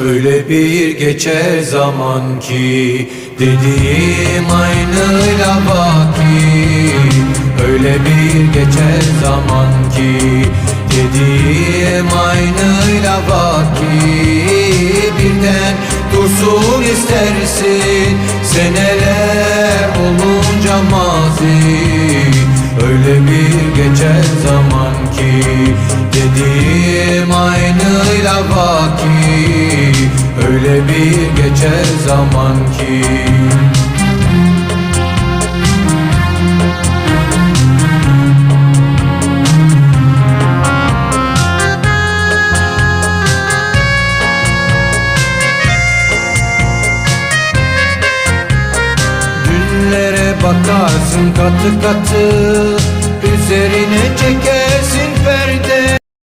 Öyle bir geçer zaman ki Dediğim aynıyla vaki Öyle bir geçer zaman ki Dediğim aynıyla vaki Birden dursun istersin Seneler olunca mazi. Öyle bir geçer zaman ki Dediğim aynıyla Öyle bir geçer zaman ki. Bakarsın katı katı çeker